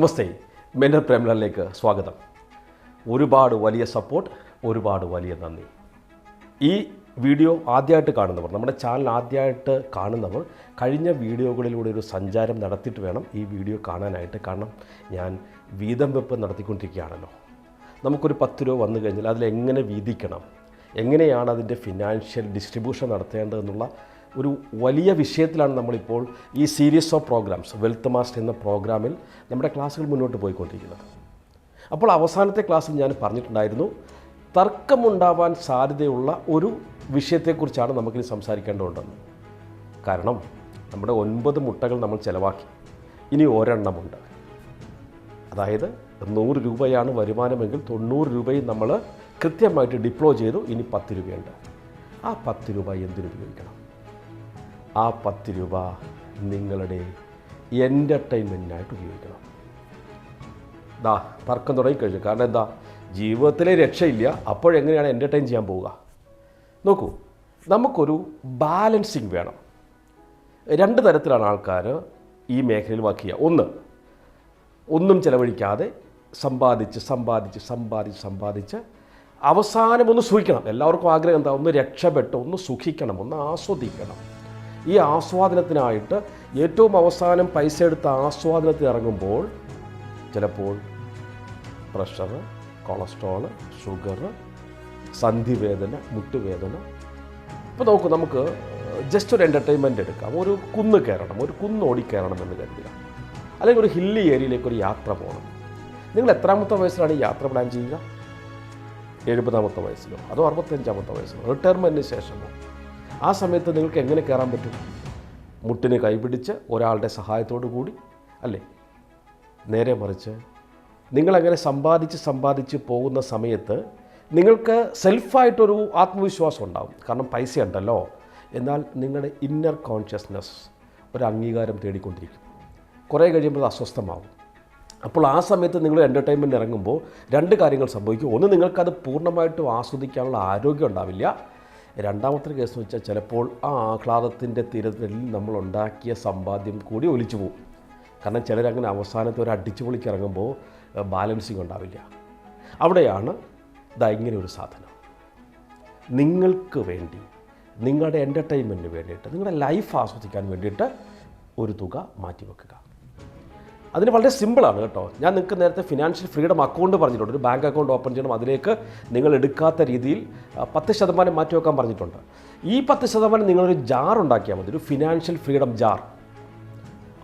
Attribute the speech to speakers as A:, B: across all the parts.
A: നമസ്തേ mentor പ്രേമലിലേക്ക് സ്വാഗതം. ഒരുപാട് വലിയ സപ്പോർട്ട് ഒരുപാട് വലിയ നന്ദി. ഈ വീഡിയോ ആദ്യമായിട്ട് കാണുന്നവർ നമ്മുടെ ചാനൽ ആദ്യമായിട്ട് കാണുന്നവർ കഴിഞ്ഞ വീഡിയോകളിലൂടെ ഒരു സഞ്ചാരം നടത്തിയിട്ട് വേണം ഈ വീഡിയോ കാണാനായിട്ട്. കാരണം ഞാൻ വീതം വെപ്പ് നടത്തിക്കൊണ്ടിരിക്കുകയാണല്ലോ. നമുക്കൊരു പത്ത് രൂപ വന്നു കഴിഞ്ഞാൽ അതിലെങ്ങനെ വീതിക്കണം? എങ്ങനെയാണ് അതിന്റെ ഫിനാൻഷ്യൽ ഡിസ്ട്രിബ്യൂഷൻ നടത്തേണ്ടതെന്നുള്ള ഒരു വലിയ വിഷയത്തിലാണ് നമ്മളിപ്പോൾ ഈ series of programs wealth master എന്ന പ്രോഗ്രാമിൽ നമ്മുടെ ക്ലാസ്സുകൾ മുന്നോട്ട് പോയിക്കൊണ്ടിരിക്കുന്നത്. അപ്പോൾ അവസാനത്തെ ക്ലാസ്സിൽ ഞാൻ പറഞ്ഞിട്ടുണ്ടായിരുന്നു തർക്കമുണ്ടാവാൻ സാധ്യതയുള്ള ഒരു വിഷയത്തെക്കുറിച്ചാണ് നമുക്കിനി സംസാരിക്കേണ്ടതുണ്ടെന്ന്. കാരണം നമ്മുടെ ഒൻപത് മുട്ടകൾ നമ്മൾ ചിലവാക്കി. ഇനി ഒരെണ്ണമുണ്ട്. അതായത് നൂറ് രൂപയാണ് വരുമാനമെങ്കിൽ തൊണ്ണൂറ് രൂപയും നമ്മൾ കൃത്യമായിട്ട് ഡിപ്ലോ ചെയ്തു ഇനി പത്ത് രൂപയുണ്ട്. ആ പത്ത് രൂപ എന്തിനുപയോഗിക്കണം ആ പത്ത് രൂപ നിങ്ങളുടെ എന്റർടൈൻമെന്റിനായിട്ട് ഉപയോഗിക്കണം. ദാ തർക്കം തുടങ്ങിക്കഴിഞ്ഞു കാരണം എന്താ? ജീവിതത്തിലെ രക്ഷയില്ല. അപ്പോഴെങ്ങനെയാണ് എന്റർടൈൻ ചെയ്യാൻ പോവുക? നോക്കൂ നമുക്കൊരു ബാലൻസിങ് വേണം. രണ്ട് തരത്തിലാണ് ആൾക്കാർ ഈ മേഖലയിൽ വർക്ക് ചെയ്യുക. ഒന്ന് ഒന്നും ചിലവഴിക്കാതെ സമ്പാദിച്ച് സമ്പാദിച്ച് സമ്പാദിച്ച് സമ്പാദിച്ച് അവസാനം ഒന്ന് സുഖിക്കണം എല്ലാവർക്കും ആഗ്രഹം എന്താ? ഒന്ന് രക്ഷപ്പെട്ട് ഒന്ന് സുഖിക്കണം ഒന്ന് ആസ്വദിക്കണം. ഈ ആസ്വാദനത്തിനായിട്ട് ഏറ്റവും അവസാനം പൈസ എടുത്ത് ആസ്വാദനത്തിൽ ഇറങ്ങുമ്പോൾ ചിലപ്പോൾ പ്രഷർ കൊളസ്ട്രോൾ ഷുഗർ സന്ധിവേദന മുട്ടുവേദന. ഇപ്പോൾ നോക്കൂ നമുക്ക് ജസ്റ്റ് ഒരു എന്റർടൈൻമെന്റ് എടുക്കാം. ഒരു കുന്ന് കയറണം ഒരു കുന്ന് ഓടിക്കയറണം എന്ന് കരുതുക. അല്ലെങ്കിൽ ഒരു ഹില്ലി ഏരിയയിലേക്ക് ഒരു യാത്ര പോകണം. നിങ്ങൾ എത്രാമത്തെ വയസ്സിലാണ് ഈ യാത്ര പ്ലാൻ ചെയ്യുക? എഴുപതാമത്തെ വയസ്സിലോ? അതോ അറുപത്തഞ്ചാമത്തെ വയസ്സിലോ? റിട്ടയർമെന്റിന് ശേഷമോ? ആ സമയത്ത് നിങ്ങൾക്ക് എങ്ങനെ കയറാൻ പറ്റും? മുട്ടിന് കൈപിടിച്ച് ഒരാളുടെ സഹായത്തോടു കൂടി അല്ലേ? നേരെ മറിച്ച് നിങ്ങളങ്ങനെ സമ്പാദിച്ച് സമ്പാദിച്ച് പോകുന്ന സമയത്ത് നിങ്ങൾക്ക് സെൽഫായിട്ടൊരു ആത്മവിശ്വാസം ഉണ്ടാകും കാരണം പൈസ ഉണ്ടല്ലോ എന്നാൽ നിങ്ങളുടെ ഇന്നർ കോൺഷ്യസ്നെസ് ഒരു അംഗീകാരം തേടിക്കൊണ്ടിരിക്കും. കുറേ കഴിയുമ്പോൾ അത് അസ്വസ്ഥമാവും. അപ്പോൾ ആ സമയത്ത് നിങ്ങൾ എന്റർടൈൻമെന്റ് ഇറങ്ങുമ്പോൾ രണ്ട് കാര്യങ്ങൾ സംഭവിക്കും. ഒന്ന് നിങ്ങൾക്കത് പൂർണമായിട്ടും ആസ്വദിക്കാനുള്ള ആരോഗ്യം ഉണ്ടാവില്ല. രണ്ടാമത്തെ കേസ് എന്ന് വെച്ചാൽ ചിലപ്പോൾ ആ ആഹ്ലാദത്തിന്റെ തിരത്തിൽ നമ്മൾ ഉണ്ടാക്കിയ സമ്പാദ്യം കൂടി ഒലിച്ചു പോകും. കാരണം ചിലരങ്ങനെ അവസാനത്തെ ഒരു അടിച്ചു പൊളിക്ക് ഇറങ്ങുമ്പോൾ ബാലൻസിങ് ഉണ്ടാവില്ല. അവിടെയാണ് ഇതാ ഇങ്ങനെ ഒരു സാധനം. നിങ്ങൾക്ക് വേണ്ടി നിങ്ങളുടെ എന്റർടൈൻമെന്റിന് വേണ്ടിയിട്ട് നിങ്ങളുടെ ലൈഫ് ആസ്വദിക്കാൻ വേണ്ടിയിട്ട് ഒരു തുക മാറ്റിവെക്കുക. അതിന് വളരെ സിമ്പിളാണ് കേട്ടോ. ഞാൻ നിങ്ങൾക്ക് നേരത്തെ ഫിനാൻഷ്യൽ ഫ്രീഡം അക്കൗണ്ട് പറഞ്ഞിട്ടുണ്ട്. ഒരു ബാങ്ക് അക്കൗണ്ട് ഓപ്പൺ ചെയ്യണം അതിലേക്ക് നിങ്ങൾ എടുക്കാത്ത രീതിയിൽ പത്ത് ശതമാനം മാറ്റി വെക്കാൻ പറഞ്ഞിട്ടുണ്ട്. ഈ പത്ത് ശതമാനം നിങ്ങളൊരു ജാർ ഉണ്ടാക്കിയാൽ മതി. ഒരു ഫിനാൻഷ്യൽ ഫ്രീഡം ജാർ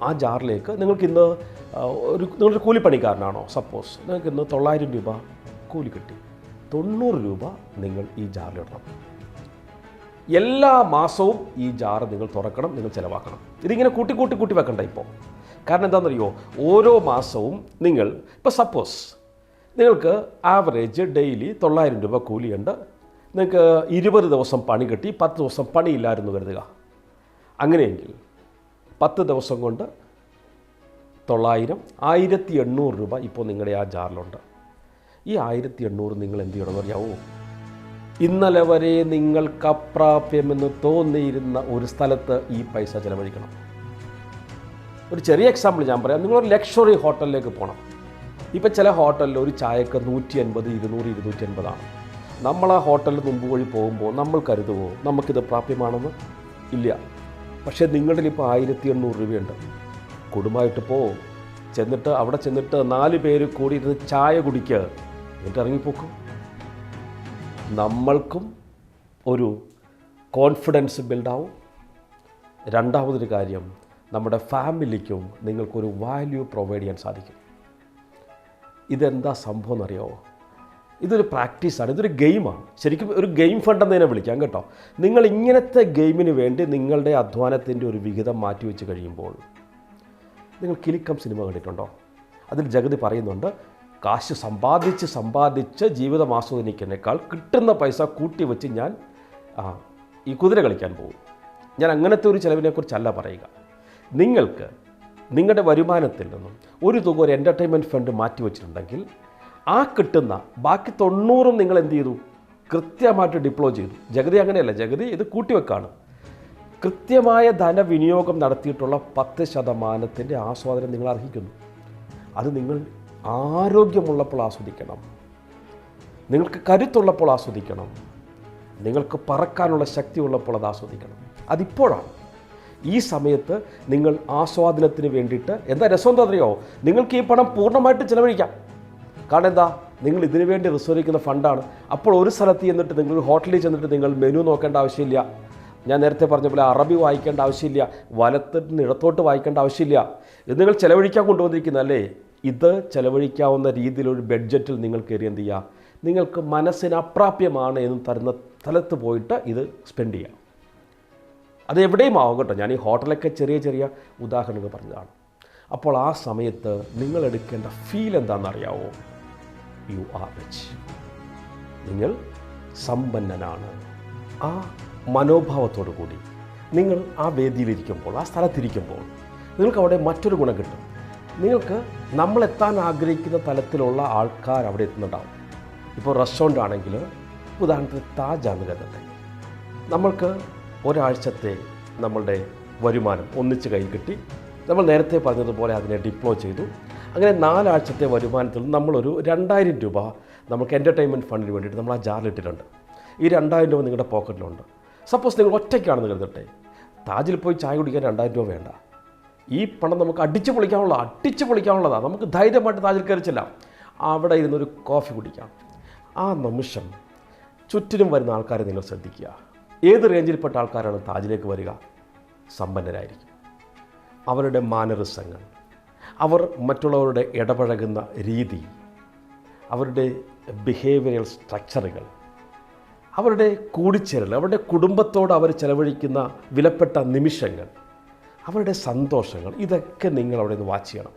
A: ആ ജാറിലേക്ക് നിങ്ങൾക്ക് ഇന്ന് ഒരു നിങ്ങളൊരു കൂലിപ്പണിക്കാരനാണോ? സപ്പോസ് നിങ്ങൾക്ക് ഇന്ന് തൊള്ളായിരം രൂപ കൂലി കിട്ടി. തൊണ്ണൂറ് രൂപ നിങ്ങൾ ഈ ജാറിലിടണം എല്ലാ മാസവും ഈ ജാറ് നിങ്ങൾ തുറക്കണം നിങ്ങൾ ചിലവാക്കണം. ഇതിങ്ങനെ കൂട്ടി കൂട്ടി കൂട്ടി വെക്കണ്ട ഇപ്പോൾ കാരണം എന്താണെന്നറിയോ ഓരോ മാസവും നിങ്ങൾ ഇപ്പോൾ സപ്പോസ് നിങ്ങൾക്ക് ആവറേജ് ഡെയിലി തൊള്ളായിരം രൂപ കൂലിയുണ്ട് നിങ്ങൾക്ക് ഇരുപത് ദിവസം പണി കിട്ടി പത്ത് ദിവസം പണിയില്ലായിരുന്നു കരുതുക. അങ്ങനെയെങ്കിൽ പത്ത് ദിവസം കൊണ്ട് തൊള്ളായിരം ആയിരത്തി എണ്ണൂറ് രൂപ ഇപ്പോൾ നിങ്ങളുടെ ആ ജാറിലുണ്ട്. ഈ ആയിരത്തി എണ്ണൂറ് നിങ്ങൾ എന്ത് ചെയ്യണമെന്ന് അറിയാവോ? ഇന്നലെ വരെ നിങ്ങൾക്ക് അപ്രാപ്യമെന്ന് തോന്നിയിരുന്ന ഒരു സ്ഥലത്ത് ഈ പൈസ ചിലവഴിക്കണം. ഒരു ചെറിയ എക്സാമ്പിൾ ഞാൻ പറയാം. നിങ്ങളൊരു ലക്ഷറി ഹോട്ടലിലേക്ക് പോകണം ഇപ്പം ചില ഹോട്ടലിൽ ഒരു ചായക്ക് നൂറ്റി അൻപത് ഇരുന്നൂറ് ഇരുന്നൂറ്റി അൻപതാണ് നമ്മൾ ആ ഹോട്ടലിൽ മുമ്പ് വഴി പോകുമ്പോൾ നമ്മൾ കരുതുമോ നമുക്കിത് പ്രാപ്യമാണെന്ന്? ഇല്ല. പക്ഷേ നിങ്ങളുടെ ഇപ്പോൾ ആയിരത്തി എണ്ണൂറ് രൂപയുണ്ട്. കുടുംബമായിട്ട് പോ. ചെന്നിട്ട് അവിടെ ചെന്നിട്ട് നാല് പേര് കൂടി ഇരുന്ന് ചായ കുടിക്കുക എന്നിട്ട് ഇറങ്ങിപ്പോക്കും. നമ്മൾക്കും ഒരു കോൺഫിഡൻസ് ബിൽഡാവും രണ്ടാമതൊരു കാര്യം നമ്മുടെ ഫാമിലിക്കും നിങ്ങൾക്കൊരു വാല്യൂ പ്രൊവൈഡ് ചെയ്യാൻ സാധിക്കും. ഇതെന്താ സംഭവം എന്നറിയാമോ ഇതൊരു പ്രാക്ടീസാണ് ഇതൊരു ഗെയിമാണ്. ശരിക്കും ഒരു ഗെയിം ഫണ്ട് എന്നതിനെ വിളിക്കാം കേട്ടോ. നിങ്ങൾ ഇങ്ങനത്തെ ഗെയിമിന് വേണ്ടി നിങ്ങളുടെ അധ്വാനത്തിന്റെ ഒരു വിഹിതം മാറ്റിവെച്ച് കഴിയുമ്പോൾ നിങ്ങൾ കിലിക്കം സിനിമ കണ്ടിട്ടുണ്ടോ? അതിൽ ജഗതി പറയുന്നുണ്ട് കാശ് സമ്പാദിച്ച് സമ്പാദിച്ച് ജീവിതം ആസ്വദിക്കുന്നേക്കാൾ കിട്ടുന്ന പൈസ കൂട്ടി വെച്ച് ഞാൻ ഈ കുതിര കളിക്കാൻ പോകും. ഞാൻ അങ്ങനത്തെ ഒരു ചിലവിനെക്കുറിച്ചല്ല പറയുക. നിങ്ങൾക്ക് നിങ്ങളുടെ വരുമാനത്തിൽ നിന്നും ഒരു തുക ഒരു എന്റർടൈൻമെന്റ് ഫണ്ട് മാറ്റി വെച്ചിട്ടുണ്ടെങ്കിൽ ആ കിട്ടുന്ന ബാക്കി തൊണ്ണൂറും നിങ്ങൾ എന്ത് ചെയ്തു? കൃത്യമായിട്ട് ഡിപ്ലോ ചെയ്തു. ജഗതി അങ്ങനെയല്ല. ജഗതി ഇത് കൂട്ടിവെക്കാണ്. കൃത്യമായ ധനവിനിയോഗം നടത്തിയിട്ടുള്ള പത്ത് ശതമാനത്തിന്റെ ആസ്വാദനം നിങ്ങൾ അർഹിക്കുന്നു. അത് നിങ്ങൾ ആരോഗ്യമുള്ളപ്പോൾ ആസ്വദിക്കണം. നിങ്ങൾക്ക് കരുത്തുള്ളപ്പോൾ ആസ്വദിക്കണം. നിങ്ങൾക്ക് പറക്കാനുള്ള ശക്തി ഉള്ളപ്പോൾ അത് ആസ്വദിക്കണം. അതിപ്പോഴാണ് ഈ സമയത്ത് നിങ്ങൾ ആസ്വാദനത്തിന് വേണ്ടിയിട്ട് എന്താ രസം എന്താ അറിയോ? നിങ്ങൾക്ക് ഈ പണം പൂർണമായിട്ട് ചിലവഴിക്കാം. കാരണം എന്താ? നിങ്ങൾ ഇതിനു വേണ്ടി റിസർവ് ഫണ്ടാണ് അപ്പോൾ ഒരു സ്ഥലത്ത് ചെന്നിട്ട് നിങ്ങൾ ഹോട്ടലിൽ ചെന്നിട്ട് നിങ്ങൾ മെനു നോക്കേണ്ട ആവശ്യമില്ല. ഞാൻ നേരത്തെ പറഞ്ഞ പോലെ അറബി വായിക്കേണ്ട ആവശ്യമില്ല. വലത്തിന് ഇടത്തോട്ട് വായിക്കേണ്ട ആവശ്യമില്ല. ഇത് നിങ്ങൾ ചിലവഴിക്കാൻ കൊണ്ടുവന്നിരിക്കുന്ന അല്ലേ? ഇത് ചിലവഴിക്കാവുന്ന രീതിയിലൊരു ബഡ്ജറ്റിൽ നിങ്ങൾ കയറി എന്ത് ചെയ്യുക? നിങ്ങൾക്ക് മനസ്സിന് അപ്രാപ്യമാണ് എന്ന് തരുന്ന സ്ഥലത്ത് പോയിട്ട് ഇത് സ്പെൻഡ് ചെയ്യാം അത് എവിടെയും ആവും കേട്ടോ ഞാൻ ഈ ഹോട്ടലൊക്കെ ചെറിയ ചെറിയ ഉദാഹരണങ്ങൾ പറഞ്ഞതാണ്. അപ്പോൾ ആ സമയത്ത് നിങ്ങൾ എടുക്കേണ്ട ഫീൽ എന്താണെന്ന് അറിയാവോ യു ആർ റിച്ച് നിങ്ങൾ സമ്പന്നനാണ്. ആ മനോഭാവത്തോടു കൂടി നിങ്ങൾ ആ വേദിയിലിരിക്കുമ്പോൾ ആ സ്ഥലത്തിരിക്കുമ്പോൾ നിങ്ങൾക്ക് അവിടെ മറ്റൊരു ഗുണം കിട്ടും. നിങ്ങൾക്ക് നമ്മളെത്താൻ ആഗ്രഹിക്കുന്ന തലത്തിലുള്ള ആൾക്കാർ അവിടെ എത്തുന്നുണ്ടാവും. ഇപ്പോൾ റെസ്റ്റോറന്റ് ആണെങ്കിൽ ഉദാഹരണത്തിന് താജാന്ന് കരുതട്ടെ. നമ്മൾക്ക് ഒരാഴ്ചത്തെ നമ്മളുടെ വരുമാനം ഒന്നിച്ച് കൈ കിട്ടി. നമ്മൾ നേരത്തെ പറഞ്ഞതുപോലെ അതിനെ ഡിപ്ലോയ് ചെയ്തു. അങ്ങനെ നാലാഴ്ചത്തെ വരുമാനത്തിൽ നമ്മളൊരു രണ്ടായിരം രൂപ നമുക്ക് എന്റർടൈൻമെന്റ് ഫണ്ടിന് വേണ്ടിയിട്ട് നമ്മൾ ആ ജാറിലിട്ടിട്ടുണ്ട് ഈ രണ്ടായിരം രൂപ നിങ്ങളുടെ പോക്കറ്റിലുണ്ട് സപ്പോസ് നിങ്ങൾ ഒറ്റയ്ക്കാണെന്ന് കരുതട്ടെ താജിൽ പോയി ചായ കുടിക്കാൻ രണ്ടായിരം രൂപ വേണ്ട. ഈ പണം നമുക്ക് അടിച്ച് പൊളിക്കാനുള്ള അടിച്ച് പൊളിക്കാനുള്ളതാണ് നമുക്ക് ധൈര്യമായിട്ട് താജിൽ കയറി ചെല്ലാം. അവിടെ ഇരുന്നൊരു കോഫി കുടിക്കാം. ആ നിമിഷം ചുറ്റിനും വരുന്ന ആൾക്കാരെ നിങ്ങൾ ശ്രദ്ധിക്കുക. ഏത് റേഞ്ചിൽപ്പെട്ട ആൾക്കാരാണ് താജിലേക്ക് വരിക? സമ്പന്നരായിരിക്കും. അവരുടെ മാനറിസങ്ങൾ അവർ മറ്റുള്ളവരുടെ ഇടപഴകുന്ന രീതി അവരുടെ ബിഹേവിയറൽ സ്ട്രക്ചറുകൾ അവരുടെ കൂടിച്ചേരൽ അവരുടെ കുടുംബത്തോട് അവർ ചെലവഴിക്കുന്ന വിലപ്പെട്ട നിമിഷങ്ങൾ അവരുടെ സന്തോഷങ്ങൾ ഇതൊക്കെ നിങ്ങൾ അവിടെ നിന്ന് വാച്ച് ചെയ്യണം.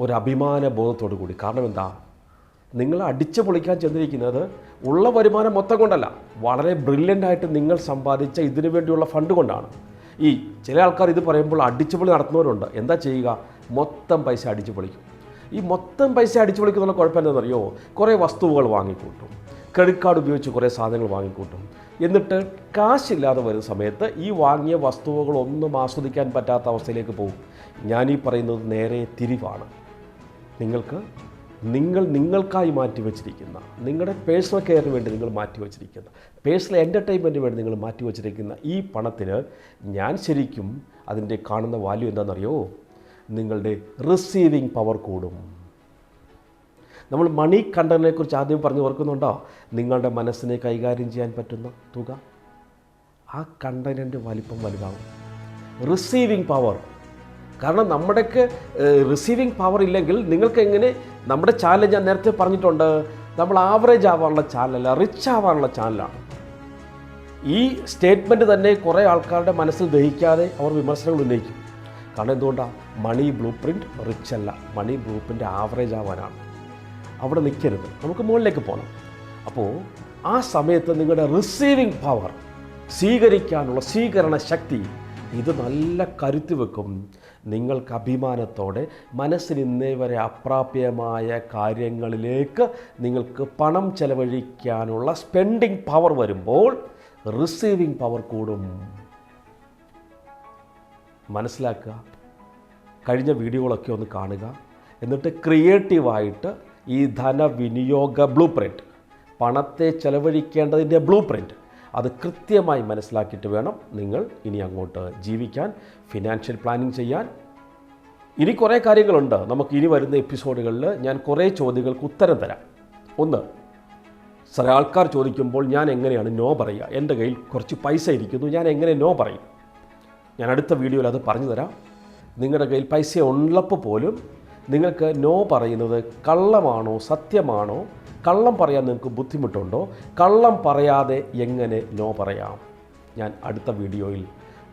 A: ഒരു അഭിമാന ബോധത്തോടു കൂടി കാരണം എന്താ? നിങ്ങൾ അടിച്ചു പൊളിക്കാൻ ചെന്നിരിക്കുന്നത് ഉള്ള വരുമാനം മൊത്തം കൊണ്ടല്ല. വളരെ ബ്രില്യന്റ് ആയിട്ട് നിങ്ങൾ സമ്പാദിച്ച ഇതിനു വേണ്ടിയുള്ള ഫണ്ട് കൊണ്ടാണ്. ഈ ചില ആൾക്കാർ ഇത് പറയുമ്പോൾ അടിച്ചുപൊളി നടത്തുന്നവരുണ്ട്. എന്താ ചെയ്യുക? മൊത്തം പൈസ അടിച്ചു പൊളിക്കും. ഈ മൊത്തം പൈസ അടിച്ചു പൊളിക്കുന്നുള്ള എന്താണെന്നറിയോ കുറേ വസ്തുവകൾ വാങ്ങിക്കൂട്ടും. ക്രെഡിറ്റ് കാർഡ് ഉപയോഗിച്ച് കുറേ സാധനങ്ങൾ വാങ്ങിക്കൂട്ടും. എന്നിട്ട് കാശില്ലാതെ വരുന്ന സമയത്ത് ഈ വാങ്ങിയ വസ്തുവകളൊന്നും ആസ്വദിക്കാൻ പറ്റാത്ത അവസ്ഥയിലേക്ക് പോകും. ഞാനീ പറയുന്നത് നേരെ തിരിവാണ്. നിങ്ങൾക്ക് നിങ്ങൾ നിങ്ങൾക്കായി മാറ്റി വച്ചിരിക്കുന്ന നിങ്ങളുടെ പേഴ്സണൽ കെയറിന് വേണ്ടി നിങ്ങൾ മാറ്റി വച്ചിരിക്കുന്ന പേഴ്സണൽ എന്റർടൈൻമെന്റിന് വേണ്ടി നിങ്ങൾ മാറ്റി വച്ചിരിക്കുന്ന ഈ പണത്തിന് ഞാൻ ശരിക്കും അതിന്റെ കാണുന്ന വാല്യൂ എന്താണെന്നറിയോ? നിങ്ങളുടെ റിസീവിങ് പവർ കൂടും. നമ്മൾ മണി കണ്ടതിനെക്കുറിച്ച് ആദ്യം പറഞ്ഞു ഓർക്കുന്നുണ്ടോ? നിങ്ങളുടെ മനസ്സിനെ കൈകാര്യം ചെയ്യാൻ പറ്റുന്ന തുക. ആ കണ്ടനന്റെ വലിപ്പം വലുതാവും. റിസീവിങ് പവർ കാരണം നമ്മുടെയൊക്കെ റിസീവിങ് പവർ ഇല്ലെങ്കിൽ നിങ്ങൾക്ക് എങ്ങനെ നമ്മുടെ ചാനൽ ഞാൻ നേരത്തെ പറഞ്ഞിട്ടുണ്ട് നമ്മൾ ആവറേജ് ആവാനുള്ള ചാനലല്ല റിച്ച് ആവാനുള്ള ചാനലാണ് ഈ സ്റ്റേറ്റ്മെന്റ് തന്നെ കുറേ ആൾക്കാരുടെ മനസ്സിൽ ദഹിക്കാതെ അവർ വിമർശനങ്ങൾ ഉന്നയിക്കും. കാരണം എന്തുകൊണ്ടാണ് മണി ബ്ലൂ പ്രിന്റ് റിച്ച് അല്ല മണി ബ്ലൂ പ്രിന്റ് ആവറേജ് ആവാനാണ്. അവിടെ നിൽക്കരുത് നമുക്ക് മുകളിലേക്ക് പോകണം അപ്പോൾ ആ സമയത്ത് നിങ്ങളുടെ റിസീവിങ് പവർ സ്വീകരിക്കാനുള്ള സ്വീകരണ ശക്തി ഇത് നല്ല കരുത്ത് വെക്കും. നിങ്ങൾക്ക് അഭിമാനത്തോടെ മനസ്സിന് ഇന്നേ വരെ അപ്രാപ്യമായ കാര്യങ്ങളിലേക്ക് നിങ്ങൾക്ക് പണം ചെലവഴിക്കാനുള്ള സ്പെൻഡിങ് പവർ വരുമ്പോൾ റിസീവിങ് പവർ കൂടും. മനസ്സിലാക്കുക. കഴിഞ്ഞ വീഡിയോകളൊക്കെ ഒന്ന് കാണുക. എന്നിട്ട് ക്രിയേറ്റീവായിട്ട് ഈ ധനവിനിയോഗ ബ്ലൂ പ്രിന്റ് പണത്തെ ചെലവഴിക്കേണ്ടതിന്റെ ബ്ലൂ പ്രിന്റ് അത് കൃത്യമായി മനസ്സിലാക്കിയിട്ട് വേണം നിങ്ങൾ ഇനി അങ്ങോട്ട് ജീവിക്കാൻ ഫിനാൻഷ്യൽ പ്ലാനിങ് ചെയ്യാൻ. ഇനി കുറേ കാര്യങ്ങളുണ്ട്. നമുക്ക് ഇനി വരുന്ന എപ്പിസോഡുകളിൽ ഞാൻ കുറേ ചോദ്യങ്ങൾക്ക് ഉത്തരം തരാം. ഒന്ന് ചില ആൾക്കാർ ചോദിക്കുമ്പോൾ ഞാൻ എങ്ങനെയാണ് നോ പറയുക? എന്റെ കയ്യിൽ കുറച്ച് പൈസ ഇരിക്കുന്നു ഞാൻ എങ്ങനെ നോ പറയും? ഞാൻ അടുത്ത വീഡിയോയിൽ അത് പറഞ്ഞു തരാം. നിങ്ങളുടെ കയ്യിൽ പൈസ ഉള്ളപ്പോൾ പോലും നിങ്ങൾക്ക് നോ പറയുന്നത് കള്ളമാണോ സത്യമാണോ? കള്ളം പറയാൻ നിങ്ങൾക്ക് ബുദ്ധിമുട്ടുണ്ടോ? കള്ളം പറയാതെ എങ്ങനെ നോ പറയാം? ഞാൻ അടുത്ത വീഡിയോയിൽ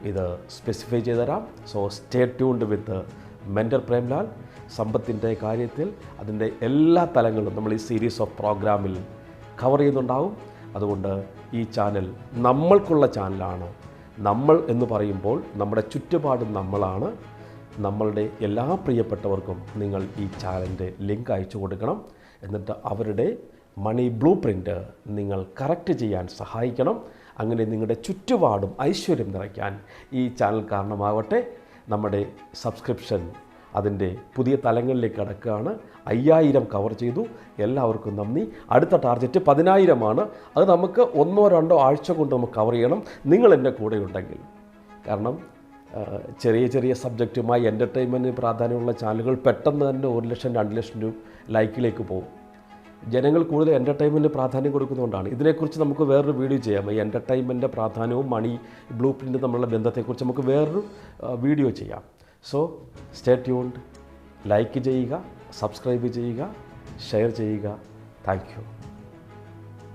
A: ഇത് സ്പെസിഫൈ ചെയ്തു തരാം so stay tuned with mentor Premlal സമ്പത്തിന്റെ കാര്യത്തിൽ അതിന്റെ എല്ലാ തലങ്ങളും നമ്മൾ ഈ സീരീസ് ഓഫ് പ്രോഗ്രാമിൽ കവർ ചെയ്യുന്നുണ്ടാവും. അതുകൊണ്ട് ഈ ചാനൽ നമ്മൾക്കുള്ള ചാനലാണ് നമ്മൾ എന്ന് പറയുമ്പോൾ നമ്മുടെ ചുറ്റുപാടും നമ്മളാണ്. നമ്മളുടെ എല്ലാ പ്രിയപ്പെട്ടവർക്കും നിങ്ങൾ ഈ ചാനലിന്റെ ലിങ്ക് അയച്ചു കൊടുക്കണം. എന്നിട്ട് അവരുടെ മണി ബ്ലൂ പ്രിന്റ് നിങ്ങൾ കറക്റ്റ് ചെയ്യാൻ സഹായിക്കണം. അങ്ങനെ നിങ്ങളുടെ ചുറ്റുപാടും ഐശ്വര്യം നിറയ്ക്കാൻ ഈ ചാനൽ കാരണമാവട്ടെ നമ്മുടെ സബ്സ്ക്രിപ്ഷൻ അതിന്റെ പുതിയ തലങ്ങളിലേക്ക് അടക്കുകയാണ് അയ്യായിരം കവർ ചെയ്തു. എല്ലാവർക്കും നന്ദി. അടുത്ത ടാർഗറ്റ് പതിനായിരമാണ്. അത് നമുക്ക് ഒന്നോ രണ്ടോ ആഴ്ച കൊണ്ട് നമുക്ക് കവർ ചെയ്യണം. നിങ്ങൾ എന്റെ കൂടെ ഉണ്ടെങ്കിൽ കാരണം ചെറിയ ചെറിയ സബ്ജക്റ്റുമായി എന്റർടൈൻമെന്റിന് പ്രാധാന്യമുള്ള ചാനലുകൾ പെട്ടെന്ന് തന്നെ ഒരു ലക്ഷം രണ്ട് ലക്ഷം രൂപ ലൈക്കിലേക്ക് പോകും. ജനങ്ങൾ കൂടുതൽ എന്റർടൈൻമെന്റ് പ്രാധാന്യം കൊടുക്കുന്നതുകൊണ്ടാണ്. ഇതിനെക്കുറിച്ച് നമുക്ക് വേറൊരു വീഡിയോ ചെയ്യാം. ഈ എന്റർടൈൻമെന്റിന്റെ പ്രാധാന്യവും മണി ബ്ലൂ പ്രിന്റ് തമ്മിലുള്ള ബന്ധത്തെക്കുറിച്ച് നമുക്ക് വേറൊരു വീഡിയോ ചെയ്യാം. സോ സ്റ്റേ ട്യൂൺഡ് ലൈക്ക് ചെയ്യുക സബ്സ്ക്രൈബ് ചെയ്യുക ഷെയർ ചെയ്യുക. താങ്ക്